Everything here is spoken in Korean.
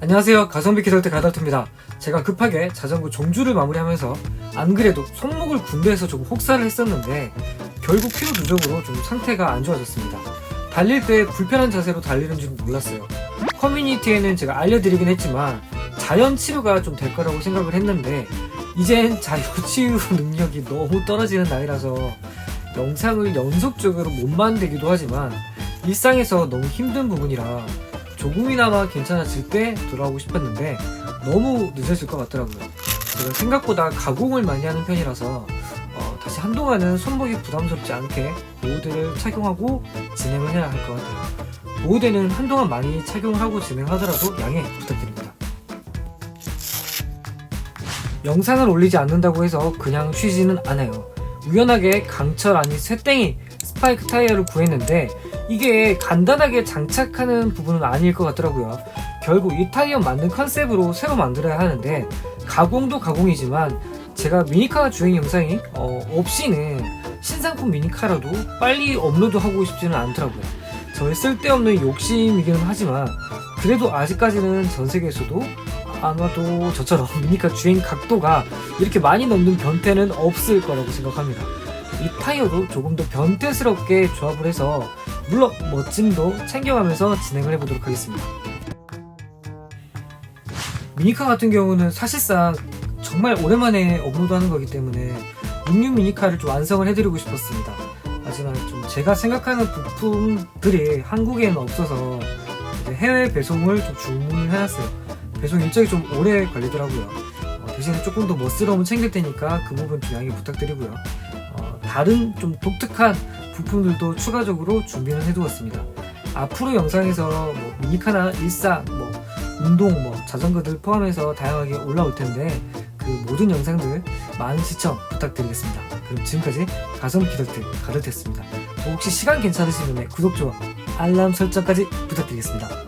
안녕하세요. 가성비 기설대 가달토입니다. 제가 급하게 자전거 종주를 마무리하면서 안 그래도 손목을 군대에서 조금 혹사를 했었는데 결국 피로 누적으로 좀 상태가 안 좋아졌습니다. 달릴 때 불편한 자세로 달리는 줄 몰랐어요. 커뮤니티에는 제가 알려드리긴 했지만 자연 치료가 좀 될 거라고 생각을 했는데 이젠 자연 치유 능력이 너무 떨어지는 나이라서 영상을 연속적으로 못 만들기도 하지만 일상에서 너무 힘든 부분이라 조금이나마 괜찮아질 때 돌아오고 싶었는데 너무 늦어질 것 같더라고요. 제가 생각보다 가공을 많이 하는 편이라서 어, 다시 한동안은 손목이 부담스럽지 않게 보호대를 착용하고 진행을 해야 할 것 같아요. 보호대는 한동안 많이 착용을 하고 진행하더라도 양해 부탁드립니다. 영상을 올리지 않는다고 해서 그냥 쉬지는 않아요. 우연하게 강철 아닌 쇠땡이 스파이크 타이어를 구했는데 이게 간단하게 장착하는 부분은 아닐 것 같더라고요. 결국 이 타이어 만든 컨셉으로 새로 만들어야 하는데 가공도 가공이지만 제가 미니카 주행 영상이 어, 없이는 신상품 미니카라도 빨리 업로드하고 싶지는 않더라고요. 저의 쓸데없는 욕심이기는 하지만 그래도 아직까지는 전 세계에서도 아마도 저처럼 미니카 주행 각도가 이렇게 많이 넘는 변태는 없을 거라고 생각합니다. 이 타이어도 조금 더 변태스럽게 조합을 해서 물론 멋짐도 챙겨가면서 진행을 해보도록 하겠습니다. 미니카 같은 경우는 사실상 정말 오랜만에 업로드하는 거기 때문에 66 미니카를 좀 완성을 해드리고 싶었습니다. 하지만 좀 제가 생각하는 부품들이 한국에는 없어서 해외 배송을 좀 주문을 해놨어요. 배송 일정이 좀 오래 걸리더라고요. 어, 대신에 조금 더 멋스러움을 챙길 테니까 그 부분 좀 양해 부탁드리고요. 어, 다른 좀 독특한 부품들도 추가적으로 준비를 해두었습니다. 앞으로 영상에서 뭐 미니카나 일상, 뭐 운동, 뭐 자전거들 포함해서 다양하게 올라올 텐데 그 모든 영상들 많은 시청 부탁드리겠습니다. 그럼 지금까지 가성 기덜트 가덜tes습니다. 혹시 시간 괜찮으시면 구독, 좋아, 알람 설정까지 부탁드리겠습니다.